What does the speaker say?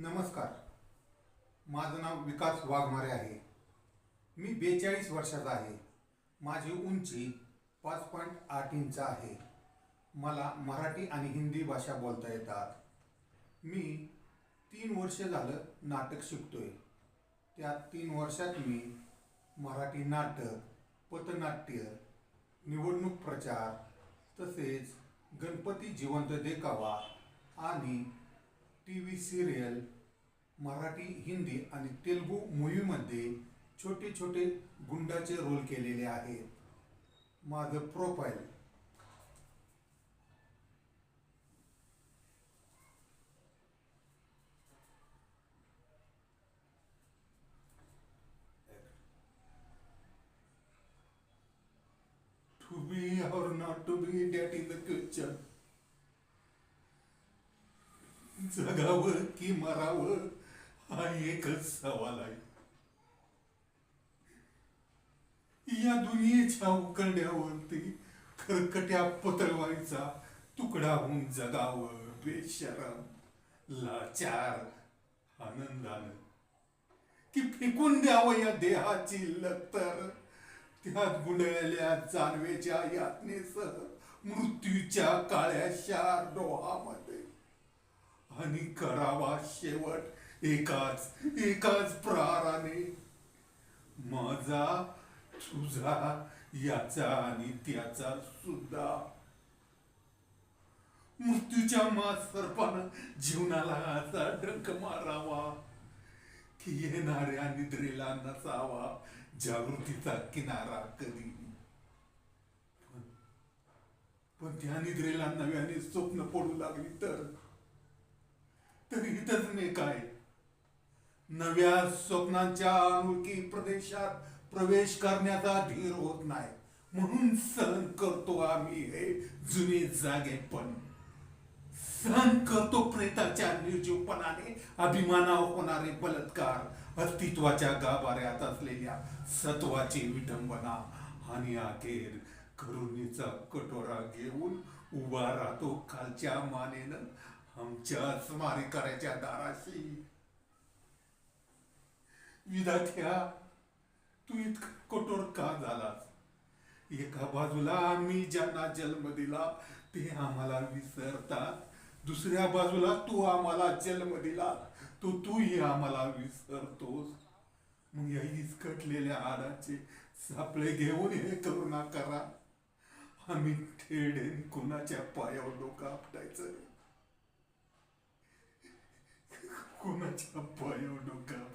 नमस्कार. माझं नाव विकास वाघमारे आहे. मी बेचाळीस वर्षाचा आहे. माझी उंची पाच पॉईंट आठ इंच आहे. मला मराठी आणि हिंदी भाषा बोलता येतात. मी तीन वर्ष झालं नाटक शिकतोय. त्या तीन वर्षात मी मराठी नाटक पथनाट्य निवडणूक प्रचार तसेच गणपती जिवंत देखावा आणि T V serial Marathi Hindi आणि तेलुगू मूवीमध्ये छोटे छोटे गुंडाचे रोल केलेले आहेत माझं profile To be or not to be, that is the question. जगावं की मरावं हा एकच सवाल आहे. या दुनियेच्या उकरड्यावरती खरकट्या पत्रवाईचा तुकडा होऊन जगावं बेशरम लाचार आनंदानं. की फेकून द्यावं या देहाची लतर त्यात गुंडळल्या जानवेच्या यातनेसह मृत्यूच्या काळ्या शार डोहामध्ये. आणि करावा शेवट एकाच एकाच प्रहाराने माझा तुझा याचा आणि त्याचा सुद्धा. मृत्यूच्या मात सर्पानं जीवनाला असा डंक मारावा की येणाऱ्या निद्रेला नसावा जागृतीचा किनारा कधी. पण त्या निद्रेला नव्याने स्वप्न पडू लागली तर? तरी तज्ञ काय नव्या स्वप्नांच्या अनोळखी प्रदेशात प्रवेश करण्याचा धीर होत नाही. म्हणून सहन करतो आम्ही हे जुने जागे पण सहन करतो प्रेताच्या निर्जीवपणाने अभिमानावर होणारे बलात्कार अस्तित्वाच्या गाभाऱ्यात असलेल्या सत्वाची विटंबना आणि अखेर करुणीचा कटोरा घेऊन उभा राहतो खालच्या मानेनं आमच्या स्मारकाच्या दाराशी. विधात्या तू इतका कठोर का झालास? एका बाजूला आम्ही ज्यांना जन्म दिला ते आम्हाला विसरतात. दुसऱ्या बाजूला तू आम्हाला जन्म दिला तो तूही आम्हाला विसरतोस. मग या इसकटलेल्या हाडाचे सापळे घेऊन हे ना करा. आम्ही ठेडेन कुणाच्या पायावर डोकं आपटायचं. Capek udah